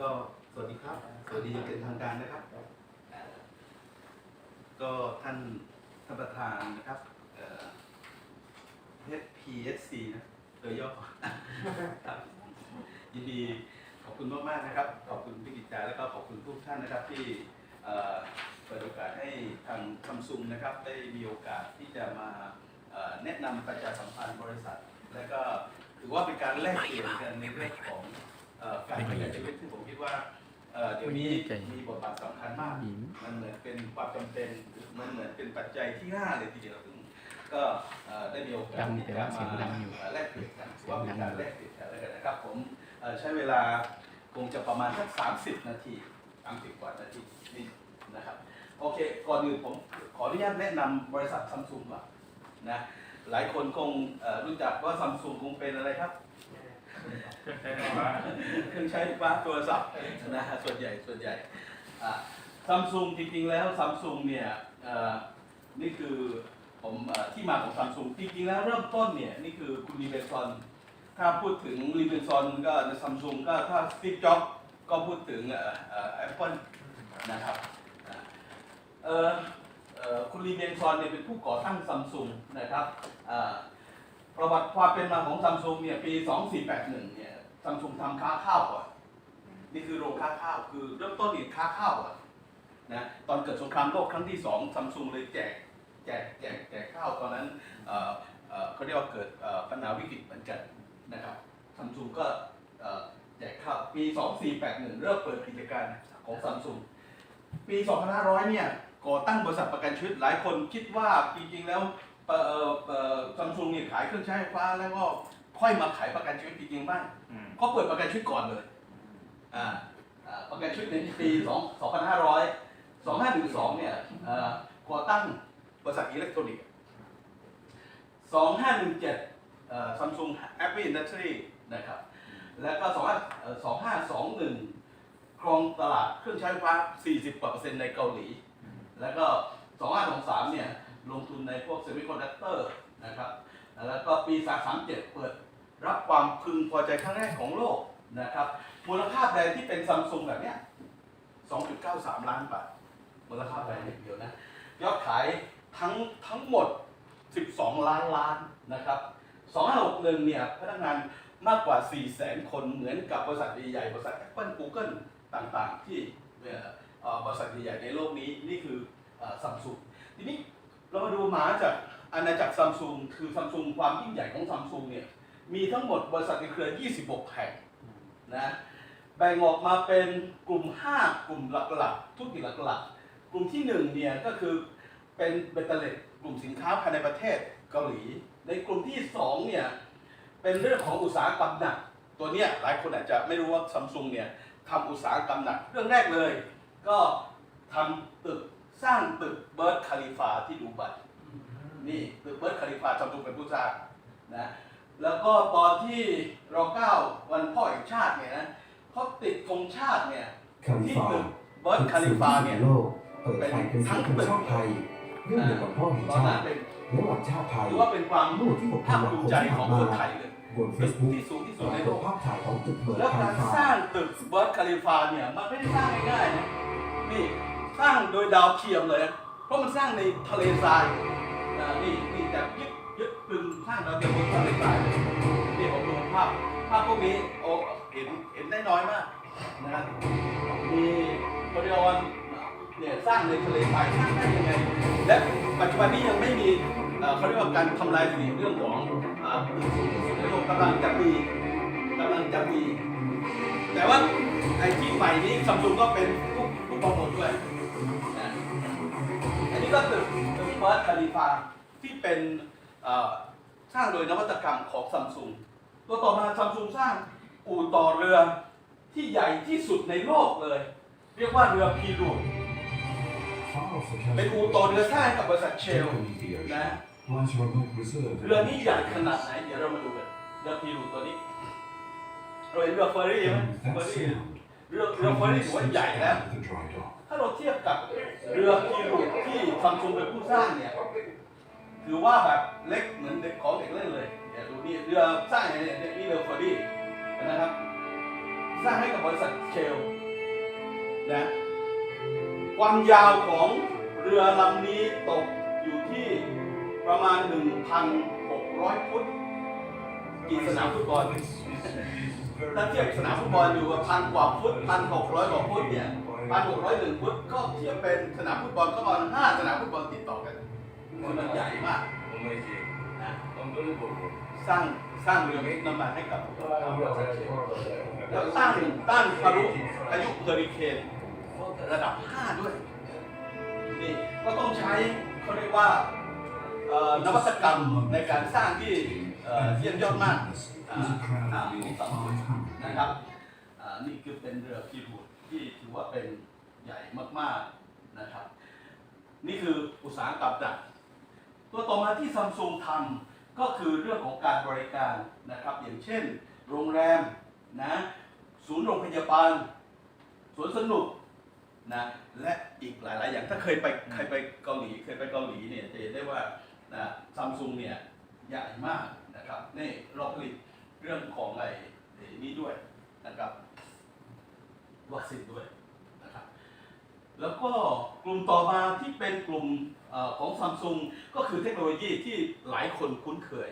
ก็สวัสดีครับ สวัสดีอย่างเป็นทางการนะครับ ก็ท่านท่านประธานนะครับเอ่อ HPSC นะโดยย่อครับยินดีขอบคุณมากมากนะครับ ขอบคุณพี่กิจจาและก็ขอบคุณทุกท่านนะครับที่เปิดโอกาสให้ทางซัมซุงนะครับ ได้มีโอกาสที่จะมาแนะนำประชาสัมพันธ์บริษัท และก็ถือว่าเป็นการแลกเปลี่ยนกันในเรื่องของ การขยายชีวิตที่ผมคิดว่าเอ่อเดี๋ยวนี้มีบทบาทสำคัญมาก มันเหมือนเป็นความจำเป็นหรือมันเหมือนเป็นปัจจัยที่ห้าเลยทีเดียวซึ่งก็เอ่อได้มีโอกาสดังที่แต่จะว่าเสีมายงดังอยู่เอ่อแลกเปลี่ยนกันเสียว่างเป็นดักางรอยู่แลกเปลี่ยนกันแล้วกันนะครับ ผมเอ่อใช้เวลาคงจะประมาณสักสามสิบนาทีสามสิบกว่านาทีนี่นะครับโอเคก่อนอื่นผมขออนุญาตแนะนำบริษัทซัมซุงก่อนนะหลายคนคงเอ่อรู้จักว่าซัมซุงคงเป็นอะไรครับ เครื่องใช้บ้าโทรศัพท์นะฮะส่วนใหญ่ส่วนใหญ่ซัมซุงจริงๆแล้วซัมซุงเนี่ยนี่คือผมอที่มาของซัมซุงจริงๆแล้วเริ่มต้นเนี่ยนี่คือคุณลีเบนซอนถ้าพูดถึงลีเบนซอนก็ในซัมซุงก็ถ้าสตีฟจ็อบก็พูดถึงแอปเปิลนะครับคุณลีเบนซอนเนี่ยเป็นผู้ก่อตั้งซัมซุงนะครับ ประวัติความเป็นมาของซัมซุงเนี่ยปี 2481 เนี่ยซัมซุงทำค้าข้าวก่อนนี่คือโรงค้าข้าวคือเริ่มต้นนี่ค้าข้าวอะนนะตอนเกิดสงครามโลกครั้งที่สองซัมซุงเลยแจกแจกแจกแจกข้าวตอนนั้นเออเออเขาเรียกว่าเกิดปัญหาวิกฤตเหมือนกันนะครับซัมซุงก็แจกข้าวปี 2481 เริ่มเปิดกิจการของซัมซุงปี 2500 เนี่ยก่อตั้งบริษัทประกันชีวิตหลายคนคิดว่าจริงๆแล้ว ซัมซุงเนี่ยขายเครื่องใช้ไฟฟ้าแล้วก็ค่อยมาขายประกันชีวิตจริงๆบ้างก็เปิดประกันชีวิตก่อนเลยอ่าอ่าประกันชีวิตในปี2 2500 2512เนี่ยเอ่อก่อตั้งบริษัทอิเล็กทรอนิกส์2517เอ่อซัมซุงแอปปี้อินดัสทรีนะครับ แล้วก็25เอ่อ2521 ครองตลาดเครื่องใช้ไฟฟ้า 40กว่าเปอร์เซ็นต์ในเกาหลี แล้วก็ 2523 เนี่ย ลงทุนในพวกเซมิคอนดักเตอร์นะครับแล้วก็ปี337 เปิดรับความพึงพอใจครั้งแรกของโลกนะครับมูลค่าแบรนด์ที่เป็นซัมซุงแบบเนี้ย2.93 ล้านบาทมูลค่าแบรนด์อย่างเดียวนะยอดขายทั้งทั้งหมด 12 ล้านล้านนะครับ2561เนี่ยพนักงานมากกว่า 400,000คนเหมือนกับบริษัทใหญ่ๆบริษัท Apple Google ต่างๆ ที่บริษัทใหญ่ๆในโลกนี้นี่คือซัมซุงทีนี้ เรามาดูหมาจากอาณาจักรซัมซุงคือซัมซุงความยิ่งใหญ่ของซัมซุงเนี่ยมีทั้งหมดบริษัทในเครือ 26 แห่งนะแบ่งออกมาเป็นกลุ่ม 5 กลุ่มหลักๆ ธุรกิจหลักๆ กลุ่มที่1เนี่ยก็คือเป็นเบตเตอร์เลตกลุ่มสินค้าภายในประเทศเกาหลี ในกลุ่มที่2เนี่ยเป็นเรื่องของอุตสาหกรรมหนัก ตัวเนี้ยหลายคนอาจจะไม่รู้ว่าซัมซุงเนี่ยทำอุตสาหกรรมหนัก เรื่องแรกเลย ก็ทำตึก สร้างตึกเบิร์ดคาลิฟาที่ดูไบนี่ตึกเบิร์ดคาลิฟาซัมซุงเป็นผู้สร้างนะแล้วก็ตอนที่รอเก้าวันพ่อแห่งชาติเนี่ยนะเขาติดธงชาติเนี่ยคาลิที่ฟาตึกเบิร์ดคาลิฟาเนี่ยโลกเปิดไทยเป็นที่คนชอบไทยเรื่องเดียวกับพ่อแห่งตอนชานั้นติเป็นและวันชาติไทยถือว่าเป็นความเมื่อวันที่6ภาธัคนวาภูคมิมใจที่ขอผ่างนคนมาไทยเลยบนเฟซบุ๊กที่สูงที่สุดปราในกโลฏกภาพถ่ายของตึกเบิร์ดแล้วคาการลิฟาสร้างตึกเบิร์ดคาลิฟาเนี่ยมันไม่ได้สร้างง่ายๆนะนี่ สร้างโดยดาวเทียมเลยนะเพราะมันสร้างในทะเลทรายอ่านี่นี่แต่ยึดยึดตึงสร้างดาวเทียมบนทะเลทรายเลยนี่ผมดูภาพภาพพวกนี้โอ้เห็นเห็นได้น้อยมากนะมีโมเดลวันเนี่ยสร้างในทะเลทรายสร้างได้ยังไงและปัจจุบันนี้ยังไม่มีเขาเรียกว่าการทำลายสถิติเรื่องของอ่าตึกสูงสุดในโลกกำลังจะมีกำลังจะมีแต่ว่าไอ้ที่ใหม่นี้ซัมซุงก็เป็นผู้ผู้ประมูลด้วย อันนี้ก็ตึกตึกเบิร์ดคาลิฟาที่เป็นสร้างโดยนวัตกรรมของซัมซุงตัวต่อมาซัมซุงสร้างอู่ต่อเรือที่ใหญ่ที่สุดในโลกเลย เรียกว่าเรือพีรูดเป็นอู่ต่อเรือสร้างกับบริษัทเชลนะเรือนี้ใหญ่ขนาดไหนเดี๋ยวเรามาดูกันเรือพีรูดตัวนี้เราเห็นเรือเฟอร์รี่ไหมเฟอร์รี่เรือเรือเฟอร์รี่ถือว่าใหญ่แล้ว ถ้าเราเทียบกับเรือพีรูดที่ซัมซุงเป็นผู้สร้างเนี่ยถือว่าแบบเล็กเหมือนเด็กของเด็กเล่นเลยเดี๋ยวดูนี่เรือสร้างอย่างเนี่ยนี่เรือเฟอร์รี่นะครับ สร้างให้กับบริษัทเชลนะความยาวของเรือลำนี้ตกอยู่ที่ประมาณ 1,600 ฟุตกี่สนามฟุตบอลถ้าเทียบสนามฟุตบอลอยู่กับพันกว่าฟุตพันหกร้อยกว่าฟุตเนี่ย พันหกร้อยหนึ่งฟุตก็เทียบเป็นสนามฟุตบอลก็ประมาณห้าสนามฟุตบอลติดต่อกันคือมันใหญ่มากนะสร้างสร้างเรือน้ำมันให้กับแล้วสร้างต้านพายุพายุเฮอริเคนระดับ5ด้วยนี่ก็ต้องใช้เขาเรียกว่าเอ่อนวัตกรรมในการสร้างที่เอ่อเยี่ยมยอดมากอ่าอ่าของสำคัญนะครับอ่านี่คือเป็นเรือพีรูด ที่ถือว่าเป็นใหญ่มากๆนะครับ นี่คืออุตสาหกรรมหนักตัวต่อมาที่ซัมซุงทำก็คือเรื่องของการบริการนะครับ อย่างเช่น โรงแรมนะศูนย์โรงพยาบาลสวนสนุกนะและอีกหลาย ๆ อย่างถ้าเคยไปเคยไปเกาหลีเคยไปเกาหลีเนี่ยจะเห็นได้ว่านะซัมซุงเนี่ยใหญ่มากนะครับนี่เราผลิตเรื่องของไอ้ไอ้นี่ด้วยนะครับ วัคซีนด้วยนะครับแล้วก็กลุ่มต่อมาที่เป็นกลุ่มอของซัมซุงก็คือเทคโนโลยีที่หลายคนคุ้นเคย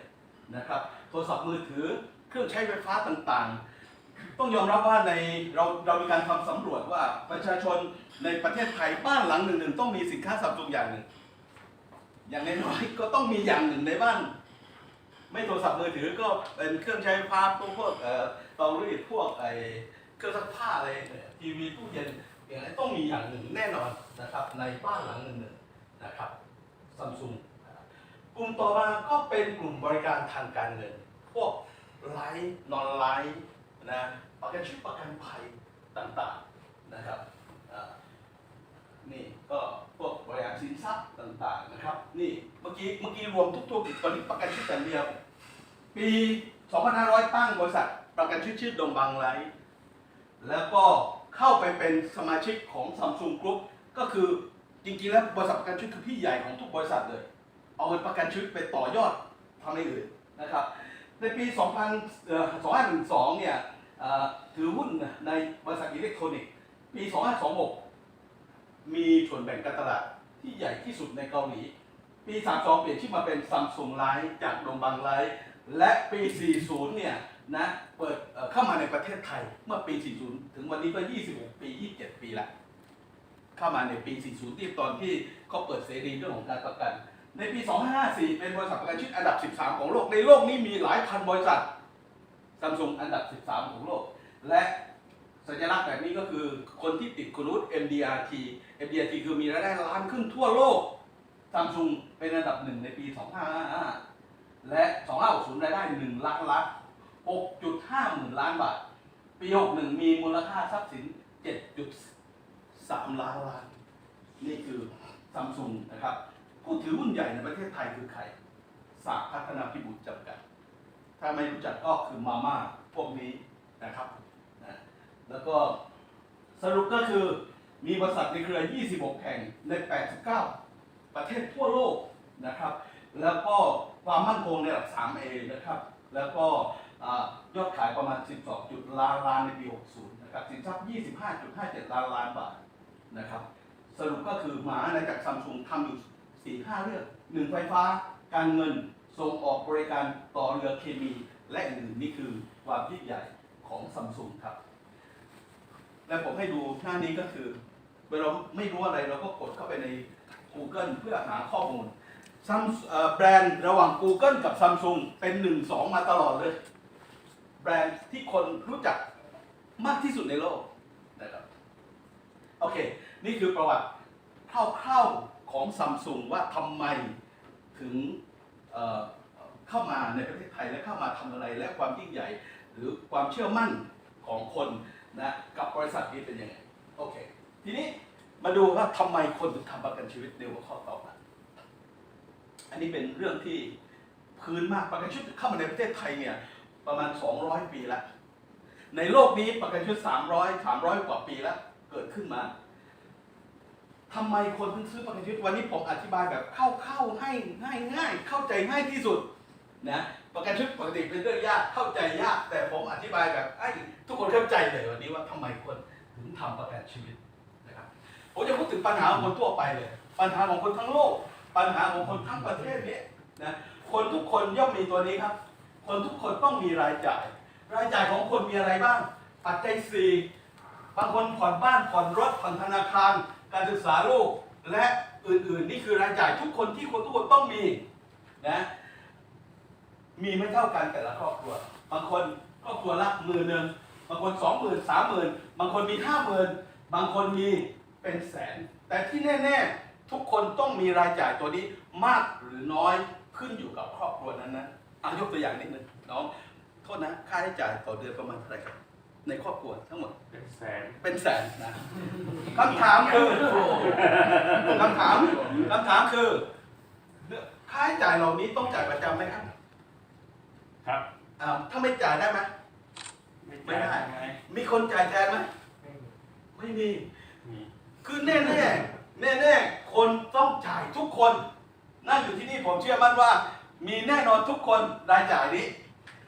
นะครับโทรศัพท์มือถือเครื่องใช้ไฟฟ้าต่างๆ ต้องยอมรับว่าในเราเรามีการทำสำรวจว่าประชาชนในประเทศไทยบ้านหลังหนึ่งๆต้องมีสินค้าซัมซุงอย่างหนึ่ง อย่างน้อยก็ต้องมีอย่างหนึ่งในบ้าน ไม่โทรศัพท์มือถือก็เป็นเครื่องใช้ไฟฟ้าพวกพวกเอ่อเตารีดพวกไอเครื่องซักผ้าอะไรเนี่ย ทีวีตู้เย็นอย่างไรต้องมีอย่างหนึ่งแน่นอนนะครับในบ้านหลังหนึ่งนะครับซัมซุงกลุ่มต่อมาก็เป็นกลุ่มบริการทางการเงิน พวกไลฟ์นอนไลฟ์นะประกันชีวิตประกันภัยต่างๆนะครับนี่ก็พวกบริการสินทรัพย์ต่างๆนะครับนี่เมื่อกี้เมื่อกี้รวมทุกๆตอนนี้ประกันชีวิตแต่เดียว ปี 2500 ตั้งบริษัทประกันชีวิตชื่อดงบางไลฟ์แล้วก็ เข้าไปเป็นสมาชิกของ Samsung Group ก็คือจริงๆแล้วบริษัทประกันชีวิตคือพี่ใหญ่ของทุกบริษัทเลย เอาเงินประกันชีวิตไปต่อยอดทำอะไรอื่นนะครับ ในปี2 0 0 2 2เนี่ยถือหุ้นในบริษัทอิเล็กทรอนิกส์ปี 2526 มีส่วนแบ่งการตลาดที่ใหญ่ที่สุดในเกาหลี ปี 32 เปลี่ยนชื่อมาเป็น Samsung Life จากดงบังไลฟ์และปี 40 เนี่ย นะเปิดเข้ามาในประเทศไทยเมื่อปี 40 ถึงวันนี้ก็ 26 ปี 27 ปีละเข้ามาในปี 40 ที่ตอนที่เขาเปิดเสรีเรื่องของการประกัน ในปี 2554 เป็นบริษัทประกันชีวิตอันดับ 13 ของโลก ในโลกนี้มีหลายพันบริษัทซัมซุงอันดับ 13 ของโลก และสัญลักษณ์แบบนี้ก็คือคนที่ติดคุณวุฒิ MDRT MDRT คือมีรายได้ล้านครึ่งทั่วโลกซัมซุงเป็นอันดับหนึ่งในปี 2555 และ 2560 รายได้ 1 ล้านล้าน 6.5 หมื่นล้านบาท ปี 61 มีมูลค่าทรัพย์สิน 7.3 ล้านล้าน นี่คือซัมซุงนะครับ ผู้ถือหุ้นใหญ่ในประเทศไทยคือใคร สากพัฒนาพิบูลจำกัด ถ้าไม่รู้จักก็คือมาม่าพวกนี้นะครับนะแล้วก็สรุปก็คือมีบริษัทในเครือ 26 แห่งใน 89 ประเทศทั่วโลกนะครับ แล้วก็ความมั่นคงในระดับ 3A นะครับ แล้วก็ ยอดขายประมาณ 12 จุดล้านล้านในปี 60 นะครับ สินทรัพย์ 25.57 ล้านล้านบาทนะครับ สรุปก็คือหมาในจากซัมซุงทำอยู่ 4-5 เรื่องหนึ่งไฟฟ้า การเงิน ส่งออกบริการต่อเรือเคมี และอื่นๆนี่คือความยิ่งใหญ่ของซัมซุงครับ และผมให้ดูหน้านี้ก็คือเวลาเราไม่รู้อะไรเราก็กดเข้าไปใน Google เพื่อหาข้อมูลแบรนด์ระหว่าง Google กับ Samsung เป็น 1 2 มาตลอดเลย รนด์ที่คนรู้จักมากที่สุดในโลกนะครับโอเค นี่คือประวัติคร่าวๆของ Samsung ว่าทำไมถึงเเข้ามาในประเทศไทยและเข้ามาทำอะไรและความยิ่งใหญ่ หรือความเชื่อมั่นของคนนะกับบริษัทนี้เป็นยังไงโอเค ทีนี้มาดูว่าทำไมคนถึงทำประกันชีวิตในหัวข้อต่อมาอันนี้เป็นเรื่องที่พื้นมากประกันชีวิตเข้ามาในประเทศไทยเนี่ย ประมาณ 200 ปีแล้วในโลกนี้ประกันชีวิต300 300 กว่าปีแล้วเกิดขึ้นมาทำไมคนถึงซื้อประกันชีวิตวันนี้ผมอธิบายแบบเข้าๆให้ง่ายง่ายเข้าใจง่ายที่สุดนะประกันชีวิตปกติเป็นเรื่องยากเข้าใจยาก แต่ผมอธิบายแบบไอ้ทุกคนเข้าใจเลยวันนี้ว่าทำไมคนถึงทำประกันชีวิตนะครับผมจะพูดถึงปัญหาของคนทั่วไปเลย ปัญหาของคนทั้งโลก ปัญหาของคนทั้งประเทศนี้นะคนทุกคนย่อมมีตัวนี้ครับ คนทุกคนต้องมีรายจ่าย รายจ่ายของคนมีอะไรบ้าง ปัจจัยสี่บางคนผ่อนบ้านผ่อนรถผ่อนธนาคาร การศึกษาลูกและอื่นๆ นี่คือรายจ่ายทุกคนที่คนทุกคนต้องมีนะมีไม่เท่ากันแต่ละครอบครัว บางคนครอบครัวละหมื่นหนึ่งบางคนสองหมื่นสามหมื่นบางคนมีห้าหมื่นบางคนมีเป็นแสน แต่ที่แน่ ๆ ทุกคนต้องมีรายจ่ายตัวนี้มากหรือน้อยขึ้นอยู่กับครอบครัวนั้นนะอะยกตัวอย่างนิดนึงน้องโทษนะค่าใช้จ่ายต่อเดือนประมาณเท่าไหร่ครับ ในครอบครัวทั้งหมดเป็นแสนเป็นแสนนะคำถามคือคำถามคำถามคือเรื่องค่าใช้จ่ายเหล่านี้ต้องจ่ายประจำไหมครับครับอ่าถ้าไม่จ่ายได้ไหมไม่ได้ไงมีคนจ่ายแทนไหมไม่มีมีคือแน่แน่แน่แน่ๆคนต้องจ่ายทุกคนนั่งอยู่ที่นี่ผมเชื่อมั่นว่า มีแน่นอนทุกคนรายจ่ายนี้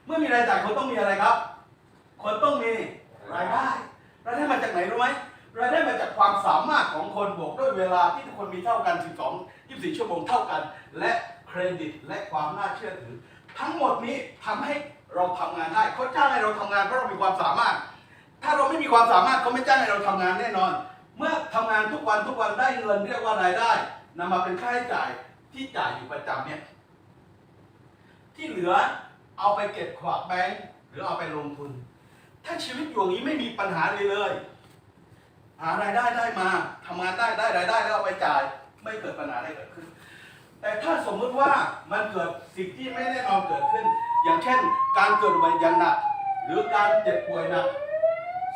เมื่อมีรายจ่ายคนต้องมีอะไรครับ คนต้องมีรายได้รายได้มาจากไหนรู้ไหมรายได้มาจากความสามารถของคนบวกด้วยเวลาที่ทุกคนมีเท่ากัน 12 24 ชั่วโมงเท่ากัน และเครดิตและความน่าเชื่อถือ ทั้งหมดนี้ทำให้เราทำงานได้เขาจ้างให้เราทำงานเพราะเรามีความสามารถ ถ้าเราไม่มีความสามารถเขาไม่จ้างให้เราทำงานแน่นอน เมื่อทำงานทุกวันทุกวันได้เงินเรียกว่ารายได้นำมาเป็นค่าใช้จ่ายที่จ่ายอยู่ประจำเนี่ย ที่เหลือเอาไปเก็บขวากแบงก์หรือเอาไปลงทุน ถ้าชีวิตอยู่อย่างนี้ไม่มีปัญหาเลยเลย หารายได้ได้มาทำงานได้ได้รายได้แล้วเอาไปจ่าย ไม่เกิดปัญหาอะไรเกิดขึ้น แต่ถ้าสมมุติว่ามันเกิดสิ่งที่ไม่แน่นอนเกิดขึ้น อย่างเช่น การเกิดอุบัติเหตุหนัก หรือการเจ็บป่วยหนัก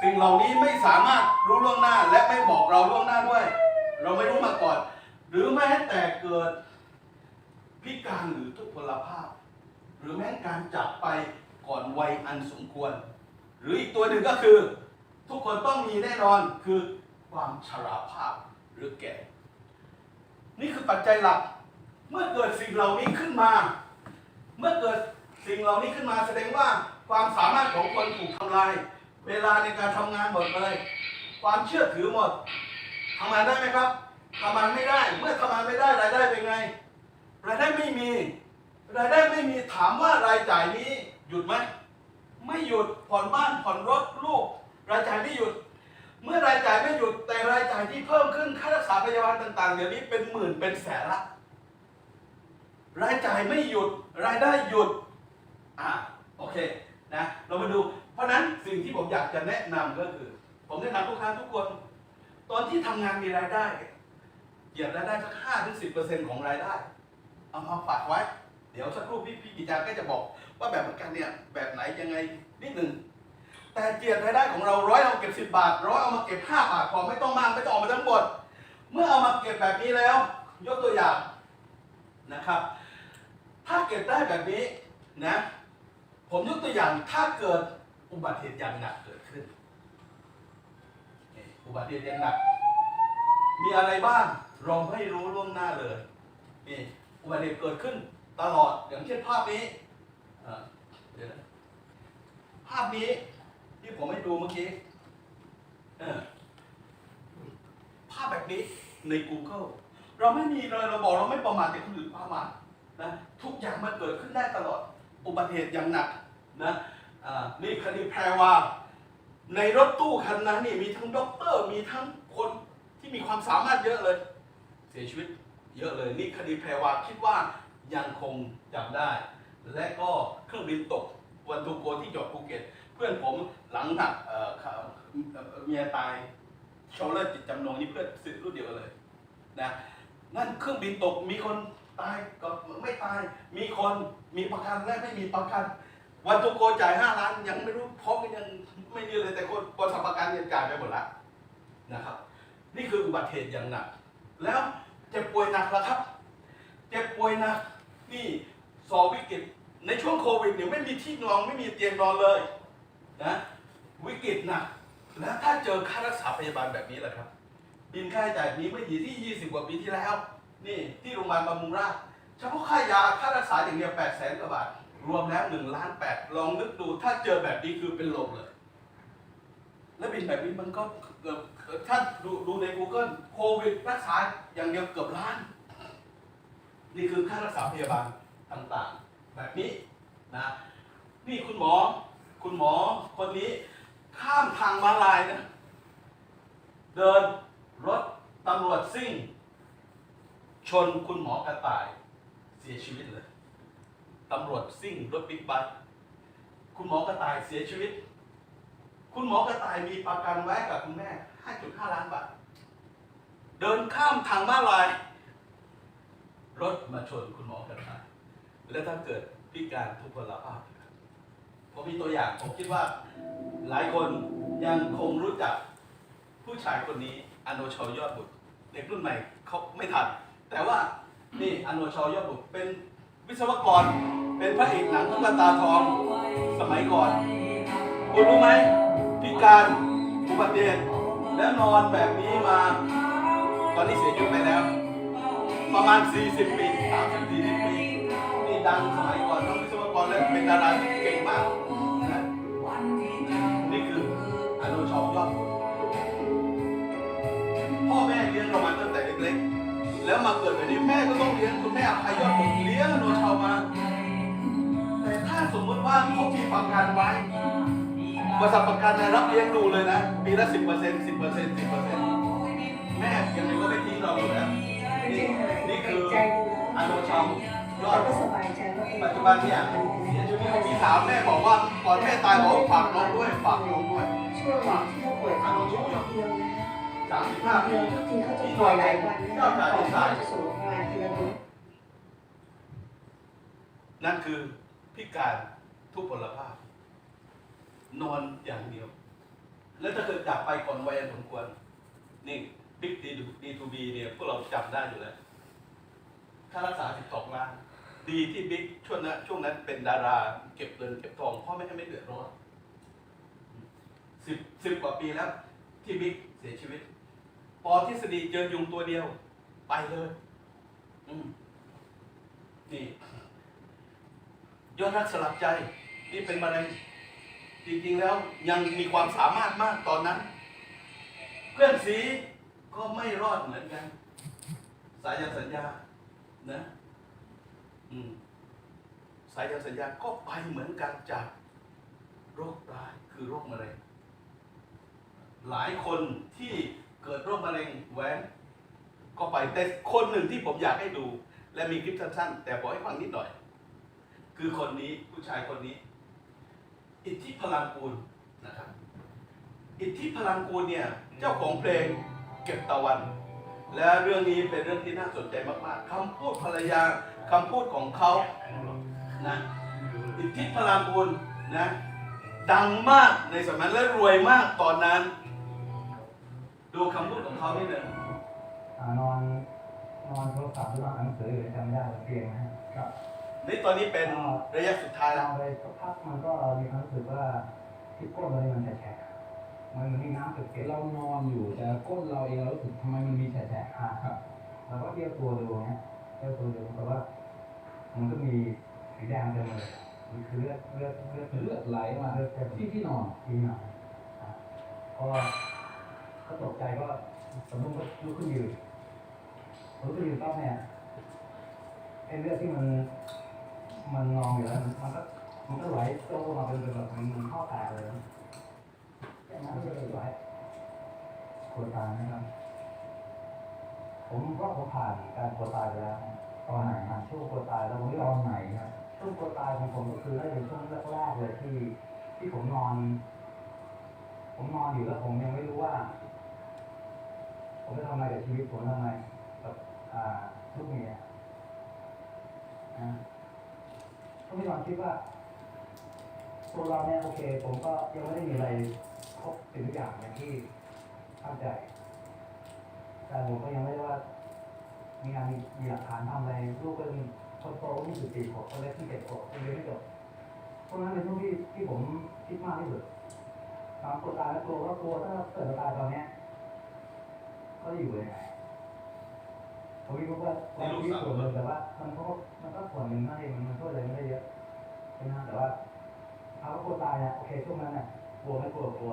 สิ่งเหล่านี้ไม่สามารถรู้ล่วงหน้าและไม่บอกเราล่วงหน้าด้วย เราไม่รู้มาก่อน หรือแม้แต่เกิดพิการหรือทุพพลภาพ รือแม้การจากไปก่อนวัยอันสมควร หรืออีกตัวหนึ่งก็คือ ทุกคนต้องมีแน่นอนคือความชราภาพหรือแก่ นี่คือปัจจัยหลักเมื่อเกิดสิ่งเหล่านี้ขึ้นมา เมื่อเกิดสิ่งเหล่านี้ขึ้นมาแสดงว่าความสามารถของคนถูกทำลาย เวลาในการทำงานหมดเลย ความเชื่อถือหมดทำงานได้ไหมครับทำงานไม่ได้ เมื่อทำงานไม่ได้รายได้เป็นไงรายได้ไม่มี รายได้ไม่มีถามว่ารายจ่ายนี้หยุดไหมไม่หยุดผ่อนบ้านผ่อนรถลูก รายจ่ายไม่หยุด เมื่อรายจ่ายไม่หยุดแต่รายจ่ายที่เพิ่มขึ้นค่ารักษาพยาบาลต่างๆเดี๋ยวนี้เป็นหมื่นเป็นแสนละรายจ่ายไม่หยุดรายได้หยุดอ่าโอเคนะเรามาดู เพราะนั้นสิ่งที่ผมอยากจะแนะนำก็คือ ผมแนะนำลูกค้าทุกคน ตอนที่ทำงานมีรายได้เหยียบรายได้สักห้าถึงสิบเปอร์เซ็นต์ของรายได้ เอามาฝากไว้ เดี๋ยวสักครู่พี่พี่กิจาก็จะบอกว่าแบบประกันเนี่ยแบบไหนยังไงนิดหนึ่งแต่เจียดรายได้ของเราร้อยเอาเก็บสิบบาทร้อยเอามาเก็บห้าบาทพอไม่ต้องมากไม่ต้องออกมาทั้งหมด เมื่อเอามาเก็บแบบนี้แล้ว ยกตัวอย่างนะครับ ถ้าเก็บได้แบบนี้นะผมยกตัวอย่างถ้าเกิดอุบัติเหตุอย่างหนักเกิดขึ้นอุบัติเหตุอย่างหนัก มีอะไรบ้างเราไม่รู้ล่วงหน้าเลยนี่อุบัติเหตุเกิดขึ้น ตลอดอย่างเช่นภาพนี้เดี๋ยวนะภาพนี้ที่ผมให้ดูเมื่อกี้ภาพแบบนี้ใน Google เราไม่มีเลยเราบอกเราไม่ประมาทแต่คนอื่นประมาทนะทุกอย่างมันเกิดขึ้นได้ตลอด อุบัติเหตุอย่างหนักนะนี่คดีแพรวาในรถตู้คันนั้นนี่มีทั้งด็อกเตอร์มีทั้งคนที่มีความสามารถเยอะเลย เสียชีวิตเยอะเลย นี่คดีแพรวาคิดว่า ยังคงจำได้ และก็เครื่องบินตกวันทูโกที่จอดภูเก็ต เพื่อนผมหลังหักเมียตายชาวเลอร์จิตจำนงนี่เพื่อนสื่อรุ่นเดียวกันเลยนะนั่นเครื่องบินตกมีคนตายก็ไม่ตาย มีคนมีประกันและไม่มีประกัน วันทูโกจ่ายห้าล้านยังไม่รู้เพราะมันยังไม่นี่เลยแต่คนบริษัทประกันเนี่ยจ่ายไปหมดแล้วนะครับ นี่คืออุบัติเหตุอย่างหนัก แล้วเจ็บป่วยหนักแล้วครับ เจ็บป่วยหนัก นี่สอบวิกฤตในช่วงโควิดเนี่ยไม่มีที่นอนไม่มีเตียงนอนเลยนะวิกฤตหนักแล้วถ้าเจอค่ารักษาพยาบาลแบบนี้แหละครับ บินค่าใช้จ่ายนี้เมื่ออยู่ที่ 20 กว่าปีที่แล้ว นี่ที่โรงพยาบาลบำรุงราษฎร์เฉพาะค่ายาค่ารักษาอย่างเดียว8แสนกว่าบาท รวมแล้วหนึ่งล้านแปดลองนึกดูถ้าเจอแบบนี้คือเป็นลมเลย แล้วบินแบบนี้มันก็เกือบถ้าดูดูใน Google โควิดรักษาอย่างเดียวเกือบล้าน นี่คือค่ารักษาพยาบาลต่างๆ แบบนี้นะนี่คุณหมอคุณหมอคนนี้ข้ามทางม้าลายนะ เดินรถตำรวจซิ่ง ชนคุณหมอกระต่ายเสียชีวิตเลยตำรวจซิ่งรถบิ๊กไบค์คุณหมอกระต่ายเสียชีวิต คุณหมอกระต่ายมีประกันไว้กับคุณแม่ 5.5 ล้านบาท เดินข้ามทางม้าลาย รถมาชนคุณหมอกระต่ายแล้วถ้าเกิดพิการทุพพลภาพผมมีตัวอย่างผมคิดว่าหลายคนยังคงรู้จักผู้ชายคนนี้อโนชอยอดบุตรเด็กรุ่นใหม่เขาไม่ทัน แต่ว่านี่อโนชอยอดบุตรเป็นวิศวกร เป็นพระเอกหนังตุ๊กตาทองสมัยก่อนคุณรู้ไหมพิการอุบัติเหตุแล้วนอนแบบนี้มา ตอนนี้เสียชีวิตไปแล้ว ประมาณ 40 ปี30 40 ปี นี่ดังสมัยก่อนทั้งวิศวกรและเป็นดาราที่เก่งมากนะนี่คืออนุชอยอดพ่อแม่เลี้ยงเรามาตั้งแต่เล็กๆ แล้วมาเกิดแบบนี้แม่ก็ต้องเลี้ยงคุณแม่อภัยยอดบุตรเลี้ยงอนุชาวมา แต่ถ้าสมมติว่าเขามีประกันไว้บริษัทประกันเนี่ยรับเลี้ยงดูเลยนะ ปีละสิบเปอร์เซ็นต์สิบเปอร์เซ็นต์สิบเปอร์เซ็นต์แม่ยังไงก็ไม่ทิ้งเราอยู่แล้ว นี่นี่คืออนุชาวยอดก็สบายใจว่าปัจจุบันเนี่ยเสียชีวิตของพี่สาวแม่บอกว่าก่อนแม่ตายบอกว่าฝากน้องด้วยฝากน้องด้วยช่วงที่เขาป่วยเขาเยอะเดียวนะสามสิบห้าเดืปีอนทุกทีเขาจะป่วยหลายวันนะก่อนเขาจะสูงประมาณทีละนิดนั่นคือพิการทุพพลภาพ นอนอย่างเดียว แล้วถ้าเกิดจากไปก่อนวัยอันสมควรนี่ บิ๊กดีทูบีเนี่ยพวกเราจำได้อยู่แล้วค่ารักษา 12 ล้าน ดีที่บิ๊กช่วงนั้นช่วงนั้นเป็นดาราเก็บเงินเก็บทองพ่อแม่ไม่เดือดร้อนสิบสิบกว่าปีแล้ว ที่บิ๊กเสียชีวิต ปอทฤษฎีเจอยุงตัวเดียว ไปเลย อืมนี่ยอดรักสลับใจ นี่เป็นมะเร็งจริงๆแล้วยังมีความสามารถมากตอนนั้น เพื่อนสี ก็ไม่รอดเหมือนกัน สายันสัญญา นะ อืมสายันสัญญาก็ไปเหมือนกันจากโรคร้ายคือโรคมะเร็ง หลายคนที่เกิดโรคมะเร็งแหวนก็ไปแต่คนหนึ่งที่ผมอยากให้ดู และมีคลิปสั้นๆ แต่บอกให้ฟังนิดหน่อย คือคนนี้ผู้ชายคนนี้ อิทธิพลังกูลนะครับ อิทธิพลังกูลเนี่ย เจ้าของเพลง เก็บตะวัน และเรื่องนี้เป็นเรื่องที่น่าสนใจมากๆคำพูดภรรยาคำพูดของเขานะอิทธิพลังกูลนะดังมากในสมัยนั้นและรวยมากตอนนั้น ดูคำพูดของเขานิดหนึ่งอ่านอนนอนโทรศัพท์หรืออ่านหนังสือหรือจำไม่ได้บนเตียงนะครับนี่ตอนนี้เป็นระยะสุดท้ายลแล้อวงไปสักพักมันก็มีความรู้สึกว่าที่ก้นเราเนี่ยมันแฉะๆ มันมีน้ำเก็บเรานอนอยู่ แต่ก้นเราเองเราสึกทำไมมันมีแฉะอ่าครับเราก็เรียกตัวดูเนี้ยเรียกตัวดูแต่ว่า มันก็มีสีแดงเต็มเลยมันคือเลือดเลือดเลือดเลือดไหลมาเลือดเต็มที่ที่นอนทีหน่อยอะก็ก็ตกใจก็สมมติว่าลุกขึ้นยืนลุกขึ้นยืนปั๊บเนี่ยไอ้เลือดที่มันมันนองอยู่แล้วมันก็มันก็ไหลโตมาเป็นแบบมันมันข้าตาเลย แค่นั้นเลยไหลกลัวตายนะครับ ผมก็ผมผ่านการกลัวตายไปแล้วตอนไหนผ่าช่วงกลัวตายแล้วผมไม่ตอนไหนครับช่วงกลัวตายของผมก็คือได้เป็นช่วงแรกๆเลยที่ ที่ผมนอน ผมนอนอยู่แล้วผมยังไม่รู้ว่า ผมจะทำอะไรกับชีวิตผมทำไงกับอ่าลูกเมียนะก็ไม่นอนคิดว่าตัวเราเนี่ยโอเค ผมก็ยังไม่ได้มีอะไร ครบสิ่งทุกอย่างอย่างที่ตั้งใจแต่ผมก็ยังไม่ได้ว่า มีงานมีหลักฐานทำอะไรลูกก็มีคนโตที่สิบสี่ขวบคนเล็กที่เจ็ดขวบคนเรียนไม่จบเพวกนั้นเป็นช่วงที่ที่ผมคิดมากที่สุดตามกดตายแล้วกลัวว่ากลัวถ้าเกิดตายตอนนี้ก็อยู่ยังไงผมคิดว่าความคิดส่วนหนึ่งแต่ว่า มันก็มันก็ส่วนหนึ่งนะที่มันมันช่วยอะไรไม่ได้เยอะใช่ไหมแต่ว่าถามว่ากลัวตายเนี่ยโอเคช่วงนั้นเนี่ย กลัวไม่กลัวกลัว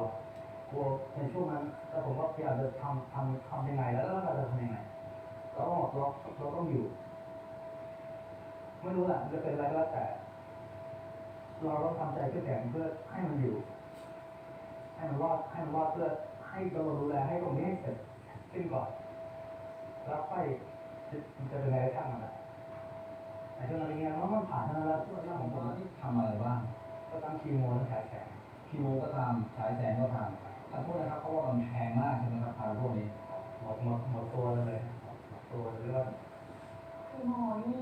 กลัวในช่วงนั้นแล้วผมก็พยายามจะทำทำทำยังไง แล้วแล้วเราจะทำยังไงเราต้องเราเราต้องอยู่ไม่รู้แหละจะเป็นอะไรก็แล้วแต่ เราต้องทำใจเข้มแข็งเพื่อให้มันอยู่ ให้มันรอดให้มันรอดเพื่อให้เราดูแลให้ตรงนี้เสร็จสิ้นก่อนแล้วค่อยจะจะเป็นอะไรช่างมันแหละแต่ช่วงนั้นเงี้ยมันผ่านเท่านั้นแล้วช่วงนั้นผมก็ทำอะไรบ้างก็ตั้งคีโมตั้งฉายแสง คีโมก็ทำฉายแสงก็ทำแล้วพวกนะครับเพราะว่ามันแพงมากใช่ไหมครับทางพวกนี้หมดหมดหมดตัวเลยหมดตัวเลยว่าคือโมนี่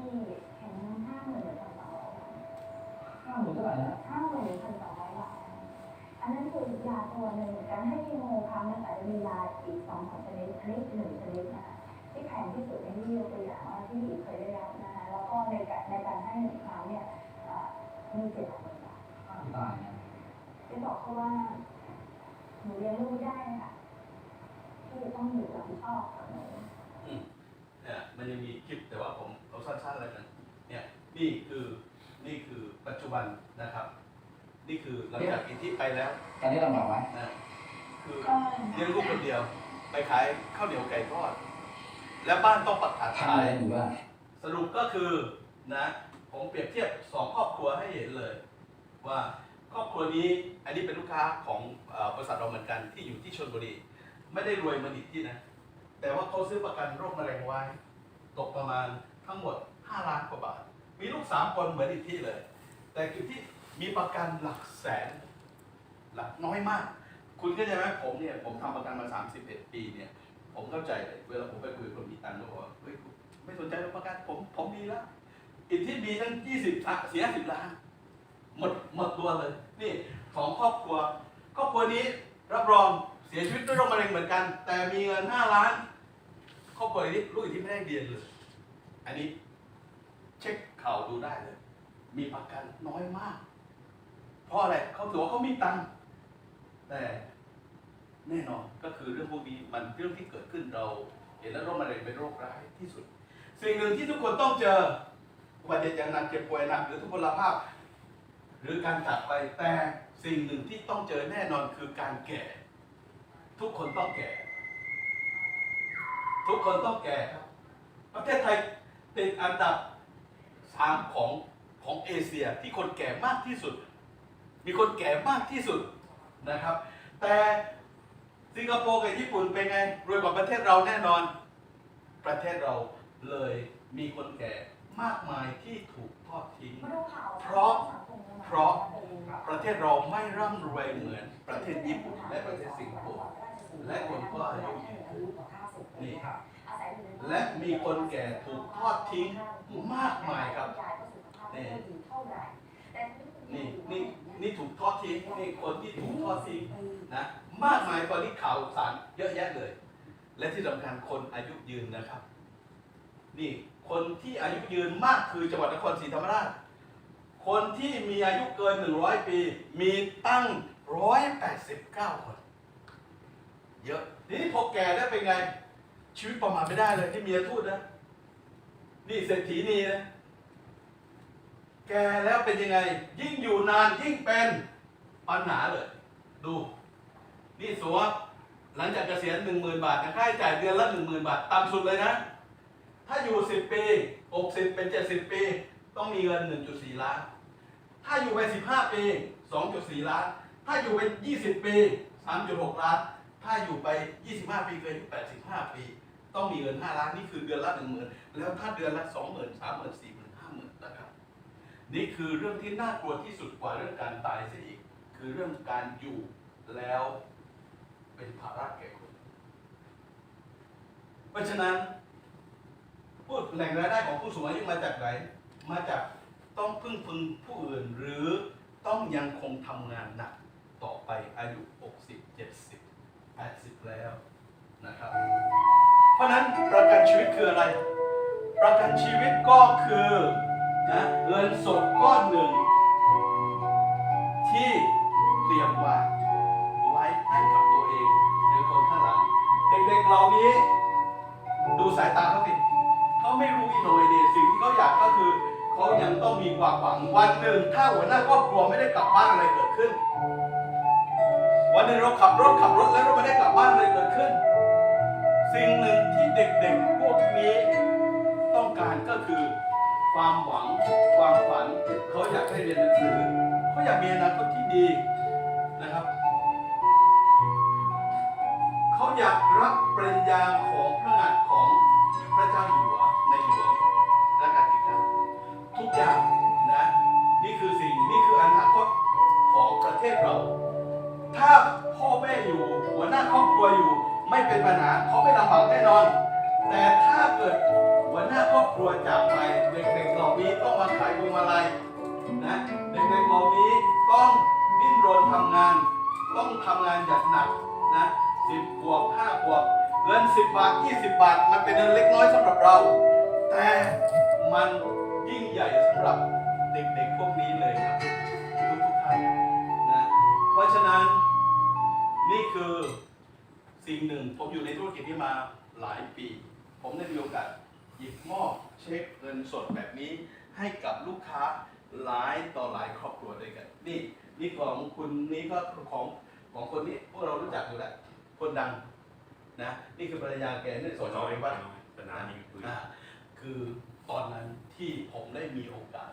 แข็งห้าหมื่นพันสองร้อยบาทห้าหมื่นเท่าไหร่นะห้าหมื่นพันสองร้อยบาทอันนั้นคือยาตัวหนึ่งการให้คีโมครั้งหนึงอาจจะมียาอีกสองสามชนิดอันนี้หนึ่งชนิดนะคะที่แพงที่สุดในที่ยกตัวอย่างว่าที่เคยได้รับนะคะแล้วก็ในการในการให้หนึ่งครั้งเนี่ยเอ่อมีเจ็ดหมื่นบาทห้าตาย นะจะบอกเขาว่าหนูเลี้ยงลูกไม่ได้ค่ะที่จะต้องอยู่รับผิดชอบกับหนูเนี่ยมันยังมีคลิปแต่ว่าผมเอาสั้นๆแล้วกันเนี่ยนี่คือนี่คือปัจจุบันนะครับ นี่คือหลังจากอิทธิไปแล้วตอนนี้ลำบากไหมนะคือก็เลี้ยงลูกคนเดียว ไปขายข้าวเหนียวไก่ทอดแล้วบ้านต้องประกาศทำขาอะไรยอยู่บ้างสรุปก็คือนะ ผมเปรียบเทียบสองครอบครัวให้เห็นเลย ว่า ครอบครัวนี้อันนี้เป็นลูกค้าของบริษัทเราเหมือนกันที่อยู่ที่ชลบุรีไม่ได้รวยมันอีกที่นะ แต่ว่าเขาซื้อประกันโรคมะเร็งไว้ ตกประมาณทั้งหมด 5 ล้านกว่าบาท มีลูกสามคนเหมือนอีกที่เลย แต่คือที่มีประกันหลักแสน หลักน้อยมาก คุณเข้าใจไหมผมเนี่ยผมทำประกันมา 31 ปีเนี่ย ผมเข้าใจเลยเวลาผมไปคุยกับคนมีตังค์ก็บอกว่าเฮ้ยไม่สนใจเรื่องประกันผมผมมีแล้วอีกที่มีตั้ง 20ล้านเสีย10ล้าน หมดหมดตัวเลย นี่สองครอบครัว ครอบครัวนี้รับรองเสียชีวิตด้วยโรคมะเร็งเหมือนกัน แต่มีเงิน5ล้านครอบครัวนี้ลูกอีกที่ไม่ได้เรียนเลย อันนี้เช็คข่าวดูได้เลย มีประกันน้อยมาก เพราะอะไรเขาถือว่าเขามีตังค์แต่แน่นอนก็คือเรื่องพวกนี้มันเรื่องที่เกิดขึ้นเรา เห็นแล้วโรคมะเร็งเป็นโรคร้ายที่สุด สิ่งหนึ่งที่ทุกคนต้องเจออุบัติเหตุอย่างหนักเจ็บป่วยหนักหรือทุพพลภาพ หรือการจากไปแต่สิ่งหนึ่งที่ต้องเจอแน่นอนคือการแก่ ทุกคนต้องแก่ ทุกคนต้องแก่ครับ ประเทศไทยติดอันดับสามของของเอเชียที่คนแก่มากที่สุด มีคนแก่มากที่สุดนะครับ แต่สิงคโปร์กับญี่ปุ่นเป็นไงรวยกว่าประเทศเราแน่นอน ประเทศเราเลยมีคนแก่มากมายที่ถูกทอดทิ้งมาดูข่าวเพราะ เพราะเป็นประเทศเราไม่ร่ำรวยเหมือนประเทศญี่ปุ่นและประเทศสิงคโปร์และคนก็อายุยืนนี่และมีคนแก่ถูกทอดทิ้งมากมายครับนี่นี่นี่นี่ถูกทอดทิ้งนี่คนที่ถูกทอดทิ้งนะมากมายตอนนี้ข่าวสารเยอะแยะเลย และที่สำคัญคนอายุยืนนะครับ นี่คนที่อายุยืนมากคือจังหวัดนครศรีธรรมราช คนที่มีอายุเกิน 100 ปี มีตั้ง 189 คน เยอะทีนี้พอแก่แล้วเป็นไง ชีวิตประมาทไม่ได้เลยที่เมียทูดนะ นี่เศรษฐีนีนะ แก่แล้วเป็นยังไง ยิ่งอยู่นานยิ่งเป็นปัญหาเลย ดู นี่สวหลังจากเกษียณหนึ่งหมื่นบาทนะค่าใช้จ่ายเดือนละหนึ่งหมื่นบาทต่ำสุดเลยนะ ถ้าอยู่สิบปีหกสิบเป็นเจ็ดสิบปี ต้องมีเงินหนึ่งจุดสี่ล้าน ถ้าอยู่ไปสิบห้าปีสองจุดสี่ล้าน ถ้าอยู่ไปยี่สิบปีสามจุดหกล้าน ถ้าอยู่ไปยี่สิบห้าปีเกินอายุแปดสิบห้าปี ต้องมีเงินห้าล้าน นี่คือเดือนละหนึ่งหมื่นแล้วถ้าเดือนละสองหมื่นสามหมื่นสี่หมื่นห้าหมื่นนะครับ นี่คือเรื่องที่น่ากลัวที่สุดกว่าเรื่องการตายเสียอีก คือเรื่องการอยู่แล้วเป็นภาระแก่คน เพราะฉะนั้นพูดแหล่งรายได้ของผู้สูงอายุมาจากไหน มาจาก ต้องพึ่งพึงผู้อื่นหรือต้องยังคงทำงานหนักต่อไปอายุ 60 70 80 แล้วนะครับ เพราะนั้นประกันชีวิตคืออะไร ประกันชีวิตก็คือนะเงินสดก้อนหนึ่ง ที่เตรียมไวางไว้ให้กับตัวเอง หรือคนข้างหลัง เด็กๆเหล่านี้ ดูสายตาเขาสิเขาไม่รู้อินโนเวเดียสิ่งที่เขาอยากก็คือ เขายังต้องมีความหวังวันหนึ่งถ้าหัวหน้าครอบครัวไม่ได้กลับบ้านอะไรเกิดขึ้น วันหนึ่งเราขับรถขับรถแล้วเราไม่ได้กลับบ้านอะไรเกิดขึ้น สิ่งหนึ่งที่เด็กๆพวกนี้ต้องการก็คือความหวังความฝันเขาอยากได้เรียนหนังสือเขาอยากมีอนาคตที่ดีนะครับเขาอยากรับปริญญาของพระงานของพระเจ้าอยู่หัว ยานะนี่คือสิ่งนี่คืออนาคตของประเทศเรา ถ้าพ่อแม่อยู่ หัวหน้าครอบครัวอยู่ไม่เป็นปัญหาเขาไม่ลำบากแน่นอน แต่ถ้าเกิดหัวหน้าครอบครัวจากไปเด็กๆเหล่านี้ต้องมาขายพวงมาลัยนะเด็กๆเหล่านี้ต้องดิ้นรนทำงาน ต้องทำงานอย่างหนักนะสิบขวบห้าขวบเงินสิบบาทยี่สิบบาท มันเป็นเงินเล็กน้อยสำหรับเรา แต่มัน ยิ่งใหญ่สำหรับเด็กๆพวกนี้เลยครับ ทุกๆท่านนะเพราะฉะนั้นนี่คือสิ่งหนึ่งผมอยู่ในธุรกิจนี้มาหลายปี ผมได้มีโอกาสหยิบมอบเช็คเงินสดแบบนี้ ให้กับลูกค้าหลายต่อหลายครอบครัวด้วยกัน นี่นี่ของคุณนี่ก็ของของคนนี้พวกเรารู้จักอยู่แล้วคนดังนะนี่คือภรรยาแกนี่สสอนน้อยว่าสนามยิงปืนอ่าคือ ตอนนั้นที่ผมได้มีโอกาส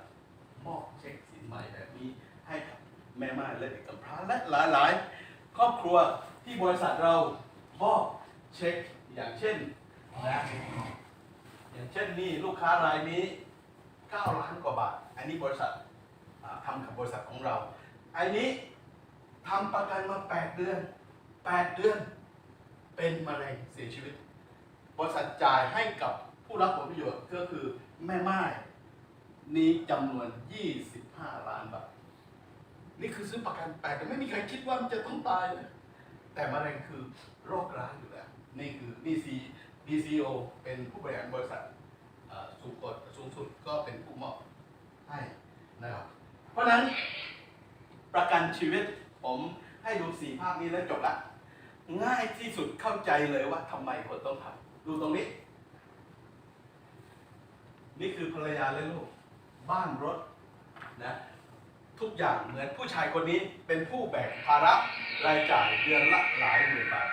มอบเช็คสินใหม่แบบนี้ให้กับแม่ไม้และเด็กกำพร้าและหลาย ๆ ครอบครัวที่บริษัทเรามอบเช็คอย่างเช่นนะอย่างเช่นนี่ลูกค้ารายนี้ 9 ล้านกว่าบาท อันนี้บริษัททำกับบริษัทของเรา อันนี้ทำประกันมา 8 เดือน 8 เดือน เป็นมะเร็งเสียชีวิต บริษัทจ่ายให้กับผู้รับผลประโยชน์ก็คือ แม่ไม้นี้จำนวน 25 ล้านบาท นี่คือซื้อประกันแปลกแต่ไม่มีใครคิดว่ามันจะต้องตายเลยแต่มะเร็งคือโรคร้ายอยู่แล้ว นี่คือนี่ซีดีซีโอเป็นผู้บริหารบริษัทสูงกดสูงสุดก็เป็นผู้มอบให้นะครับ เพราะฉะนั้นประกันชีวิตผมให้ดูสี่ภาพนี้แล้วจบละง่ายที่สุดเข้าใจเลยว่าทำไมคนต้องทำดูตรงนี้ นี่คือภรรยาและลูก บ้านรถนะทุกอย่างเหมือนผู้ชายคนนี้เป็นผู้แบกภาระรายจ่ายเดือนละหลายหมื่นบาท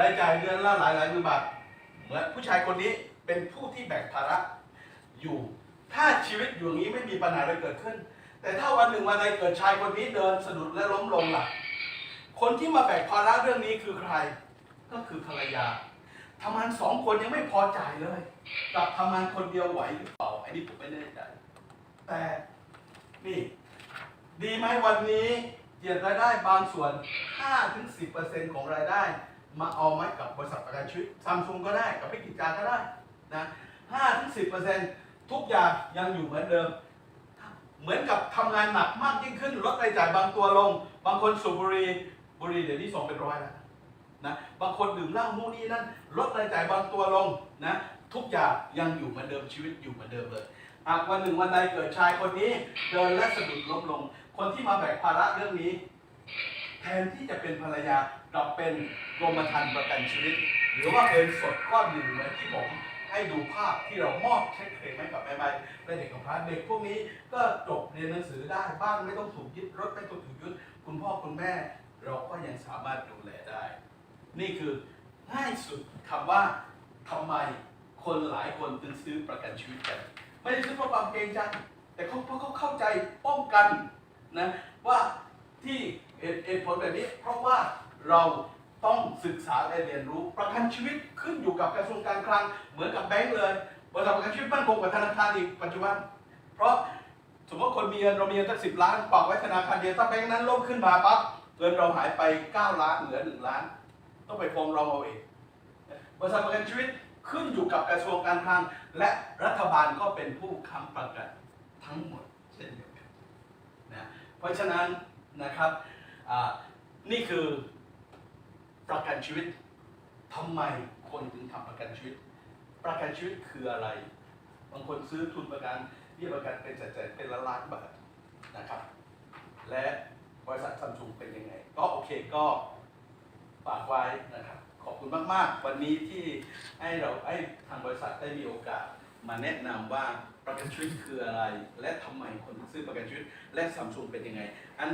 รายจ่ายเดือนละหลายหลายหมื่นบาทเหมือนผู้ชายคนนี้เป็นผู้ที่แบกภาระอยู่ ถ้าชีวิตอยู่อย่างนี้ไม่มีปัญหาอะไรเกิดขึ้น แต่ถ้าวันหนึ่งวันใดเกิดชายคนนี้เดินสะดุดและล้มลงล่ะ คนที่มาแบกภาระเรื่องนี้คือใคร ก็คือภรรยาทำงานสองคนยังไม่พอจ่ายเลย กลับทำงานคนเดียวไหวหรือเปล่า อันนี้ผมไม่แน่ใจ แต่นี่ ดีไหมวันนี้เจียดรายได้บางส่วน 5-10%ของรายได้ มาเอาไหมกับบริษัทประกันชีวิตซัมซุงก็ได้กับพิกิจาก็ได้นะ5-10%ทุกอย่างยังอยู่เหมือนเดิม เหมือนกับทำงานหนักมากยิ่งขึ้นลดรายจ่ายบางตัวลง บางคนสูบบุหรี่บุหรี่เดี๋ยวนี้ส่งเป็นร้อยแล้วนะบางคนดื่มเหล้านู่นี่นั่นลดรายจ่ายบางตัวลงนะ ทุกอย่างยังอยู่เหมือนเดิมชีวิตอยู่เหมือนเดิมเลยหากวันหนึ่งวันใดเกิดชายคนนี้ เดินและสะดุดล้มลง คนที่มาแบกภาระเรื่องนี้ แทนที่จะเป็นภรรยากลับเป็นกรมธรรม์ประกันชีวิต หรือว่าเป็นสดก้อนหนึ่งเหมือนที่ผมให้ดูภาพที่เรามอบเช็คเคลมให้กับแม่ไม้และเด็กของพระเด็กพวกนี้ก็จบเรียนหนังสือได้บ้านไม่ต้องถูกยึดรถไม่ต้องถูกยึดคุณพ่อคุณแม่ เราก็ยังสามารถดูแลได้ นี่คือง่ายสุดคำว่าทำไม คนหลายคนถึงซื้อประกันชีวิตกัน ไม่ได้ซื้อเพราะความเกรงใจแต่เขาเพราะเขาเข้าใจป้องกันนะว่าที่เหตุผลแบบนี้ เพราะว่าเราต้องศึกษาและเรียนรู้ประกันชีวิตขึ้นอยู่กับกระทรวงการคลังเหมือนกับแบงก์เลยบริษัทประกันชีวิตมั่นคงกว่าธนาคารอีกปัจจุบัน เพราะสมมติคนมีเงินเรามีเงินตั้งสิบล้านฝากไว้ธนาคารเดียวถ้าแบงก์นั้นล่มขึ้นมาปั๊บเงินเราหายไป 9 ล้านเหลือ 1 ล้าน ต้องไปฟ้องร้องเอาเองบริษัทประกันชีวิต ขึ้นอยู่กับกระทรวงการคลัง และรัฐบาลก็เป็นผู้ค้ำประกันทั้งหมดเช่นเดียวกันนะเพราะฉะนั้นนะครับนี่คือประกันชีวิตทำไมคนถึงทำประกันชีวิต ประกันชีวิตคืออะไร บางคนซื้อทุนประกันเบี้ยประกันเป็นแสนเป็นล้านล้านบาทนะครับ และบริษัทซัมซุงเป็นยังไง ก็โอเคก็ฝากไว้นะครับ ขอบคุณมากๆ วันนี้ที่ให้เราให้ทางบริษัทได้มีโอกาส มาแนะนำว่าประกันชีวิตคืออะไร และทำไมคนถึงซื้อประกันชีวิต และซัมซุงเป็นยังไงอัน